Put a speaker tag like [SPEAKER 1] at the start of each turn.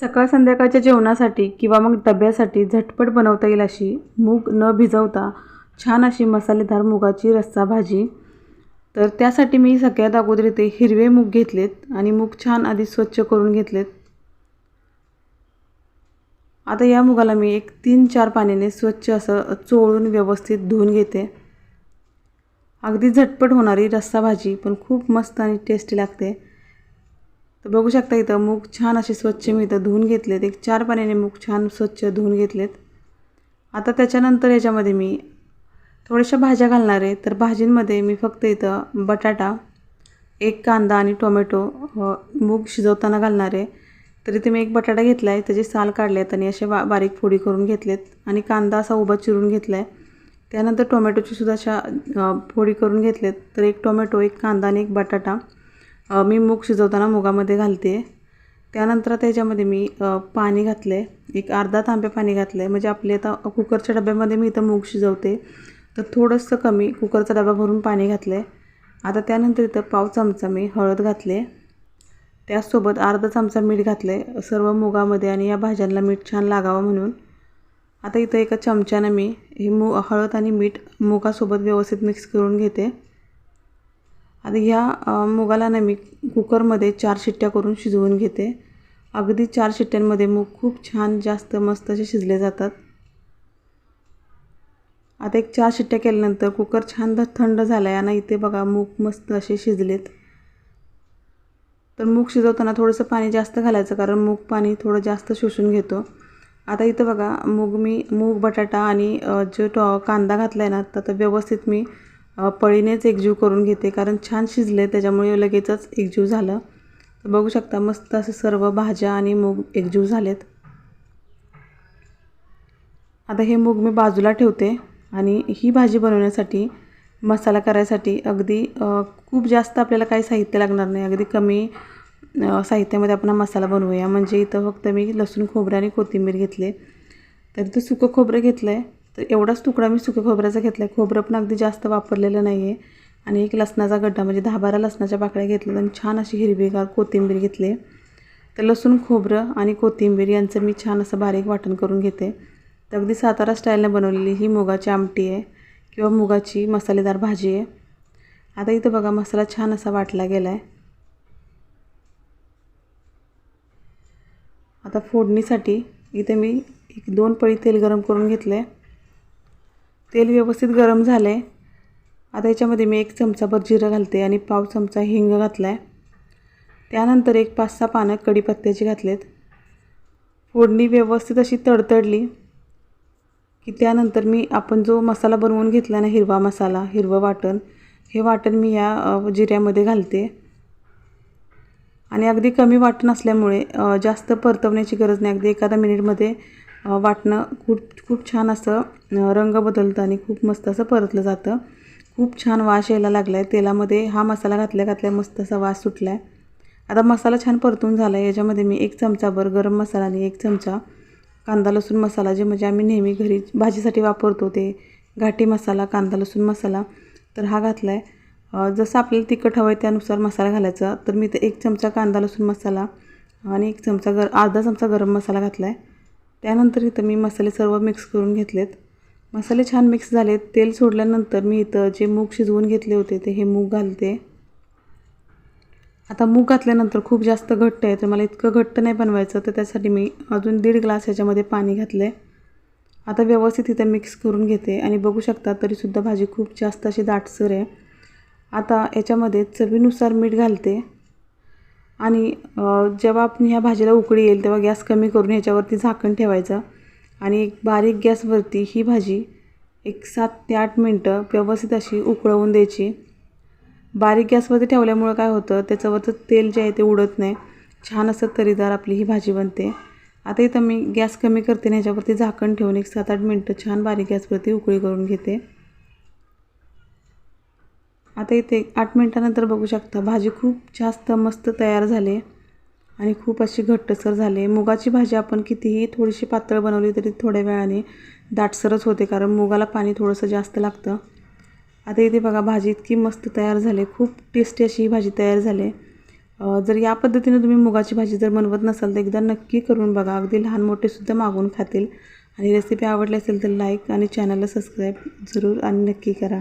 [SPEAKER 1] सकाळ संध्याकाळच्या जेवणासाठी किंवा मग डब्यासाठी झटपट बनवता येईल अशी मूग न भिजवता छान अशी मसालेदार मुगाची रस्सा भाजी. तर त्यासाठी मी सगळ्यात अगोदर इथे हिरवे मूग घेतलेत आणि मूग छान आधी स्वच्छ करून घेतलेत. आता या मुगाला मी एक तीन चार पाण्याने स्वच्छ असं चोळून व्यवस्थित धुवून घेते. अगदी झटपट होणारी रस्सा भाजी पण खूप मस्त आणि टेस्टी लागते. तर बघू शकता इथं मूग छान असे स्वच्छ मी इथं धुवून घेतलेत. एक चार पाण्याने मूग छान स्वच्छ धुवून घेतलेत. आता त्याच्यानंतर याच्यामध्ये मी थोड्याशा भाज्या घालणार आहे. तर भाजींमध्ये मी फक्त इथं बटाटा एक कांदा आणि टोमॅटो मूग शिजवताना घालणार आहे. तर इथे मी एक बटाटा घेतला आहे त्याचे साल काढले आहेत आणि असे बा बारीक फोडी करून घेतलेत. आणि कांदा असा उभा चिरून घेतला आहे त्यानंतर टोमॅटोची सुद्धा अशा फोडी करून घेतलेत. तर एक टोमॅटो एक कांदा आणि एक बटाटा. मी मूग शिजवताना मुगामध्ये घालते. त्यानंतर त्याच्यामध्ये मी पाणी घातलं. आहे एक अर्धा तांबे पाणी घातलं. आहे म्हणजे आपले आता कुकरच्या डब्यामध्ये मी इथं मूग शिजवते. तर थोडंसं कमी कुकरचा डबा भरून पाणी घातलं. आहे आता त्यानंतर इथं पाव चमचा मी हळद घातले. त्याचसोबत अर्धा चमचा मीठ घातलं. आहे सर्व मुगामध्ये आणि या भाज्यांना मीठ छान लागावं म्हणून. आता इथं एका चमच्यानं मी हे मु हळद आणि मीठ मुगासोबत व्यवस्थित मिक्स करून घेते. आता ह्या मुगाला ना मी कुकरमध्ये चार शिट्ट्या करून शिजवून घेते. अगदी चार शिट्ट्यांमध्ये मूग खूप छान जास्त मस्त असे शिजले जातात. आता एक चार शिट्ट्या केल्यानंतर कुकर छान थंड झाला आहे आणि इथे बघा मूग मस्त असे शिजलेत. तर मूग शिजवताना थोडंसं पाणी जास्त घालायचं कारण मूग पाणी थोडं जास्त शोषून घेतो. आता इथं बघा मूग मी मूग बटाटा आणि जो टॉ कांदा घातला आहे ना तर व्यवस्थित मी पळीनेच एकजीव करून घेते कारण छान शिजले त्याच्यामुळे लगेचच एकजीव झालं. तर बघू शकता मस्त असं सर्व भाज्या आणि मूग एकजीव झालेत. आता हे मूग मी बाजूला ठेवते आणि ही भाजी बनवण्यासाठी मसाला करायसाठी अगदी खूप जास्त आपल्याला काही साहित्य लागणार नाही. अगदी कमी साहित्यामध्ये आपण मसाला बनवूया. म्हणजे इथं फक्त मी लसूण खोबरं आणि कोथिंबीर घेतले. तर इथं सुकं खोबरं घेतलं आहे तर एवढाच तुकडा मी सुक्या खोबऱ्याचा घेतला आहे खोबरं पण अगदी जास्त वापरलेलं नाही आहे आणि एक लसणाचा गड्डा म्हणजे दहा बारा लसणाच्या पाकळ्या घेतल्या आणि छान अशी हिरवीगार कोथिंबीर घेतली. तर लसूण खोबरं आणि कोथिंबीर यांचं मी छान असं बारीक वाटण करून घेते. तर अगदी सातारा स्टाईलने बनवलेली ही मुगाची आमटी आहे किंवा मुगाची मसालेदार भाजी आहे. आता इथं बघा मसाला छान असा वाटला गेला आहे आता फोडणीसाठी इथे मी एक दोन पळी तेल गरम करून घेतलं आहे तेल व्यवस्थित गरम झालं आहे आता याच्यामध्ये मी एक चमचाभर जिरं घालते आणि पाव चमचा हिंग घातला आहे त्यानंतर एक पाच सहा पानं कढीपत्त्याची घातलेत. फोडणी व्यवस्थित अशी तडतडली की त्यानंतर मी आपण जो मसाला बनवून घेतला ना हिरवा मसाला हिरवं वाटण हे वाटण मी या जिऱ्यामध्ये घालते. आणि अगदी कमी वाटण असल्यामुळे जास्त परतवण्याची गरज नाही. अगदी एखादा मिनिटमध्ये वाटणं खूप खूप छान असं रंग बदलतं आणि खूप मस्त असं परतलं जातं. खूप छान वास यायला लागला आहे तेलामध्ये हा मसाला घातल्या घातल्या मस्त असा वास सुटला आहे आता मसाला छान परतून झाला आहे याच्यामध्ये मी एक चमचाभर गरम मसाला आणि एक चमचा कांदा लसूण मसाला जे म्हणजे आम्ही नेहमी घरी भाजीसाठी वापरतो ते घाटी मसाला कांदा लसूण मसाला तर हा घातला आहे जसं आपल्याला तिखट हवं आहे त्यानुसार मसाला घालायचा तर मी तर एक चमचा कांदा लसूण मसाला आणि एक चमचा गर अर्धा चमचा गरम मसाला घातला आहे त्यानंतर इथं मी मसाले सर्व मिक्स करून घेतलेत. मसाले छान मिक्स झालेत. तेल सोडल्यानंतर मी इथं जे मूग शिजवून घेतले होते ते हे मूग घालते. आता मूग घातल्यानंतर खूप जास्त घट्ट आहे तर मला इतकं घट्ट नाही बनवायचं तर त्यासाठी मी अजून दीड ग्लास ह्याच्यामध्ये पाणी घातलं आहे आता व्यवस्थित इथं मिक्स करून घेते आणि बघू शकता तरीसुद्धा भाजी खूप जास्त अशी दाटसर आहे. आता याच्यामध्ये चवीनुसार मीठ घालते. आणि जेव्हा आपण ह्या भाजीला उकळी येईल तेव्हा गॅस कमी करून ह्याच्यावरती झाकण ठेवायचं. आणि एक बारीक गॅसवरती ही भाजी एक सात ते आठ मिनटं व्यवस्थित अशी उकळवून द्यायची. बारीक गॅसवरती ठेवल्यामुळं काय होतं त्याच्यावरचं तेल जे आहे ते उडत नाही. छान असं तरीदार आपली ही भाजी बनते. आता इथं मी गॅस कमी करते आणि ह्याच्यावरती झाकण ठेवून एक सात आठ मिनटं छान बारीक गॅसवरती उकळी करून घेते. आता इथे आठ मिनटानंतर बघू शकता भाजी खूप जास्त मस्त तयार झाली आणि खूप अशी घट्टसर झाले मुगाची भाजी आपण कितीही थोडीशी पातळ बनवली तरी थोड्या वेळाने दाटसरच होते कारण मुगाला पाणी थोडंसं जास्त लागतं. आता इथे बघा भाजी इतकी मस्त तयार झाली खूप टेस्टी अशी ही भाजी तयार झाली जर या पद्धतीने तुम्ही मुगाची भाजी जर बनवत नसाल तर एकदा नक्की करून बघा. अगदी लहान मोठेसुद्धा मागून खातील. आणि रेसिपी आवडली असेल तर लाईक आणि चॅनलला सबस्क्राईब जरूर आणि नक्की करा.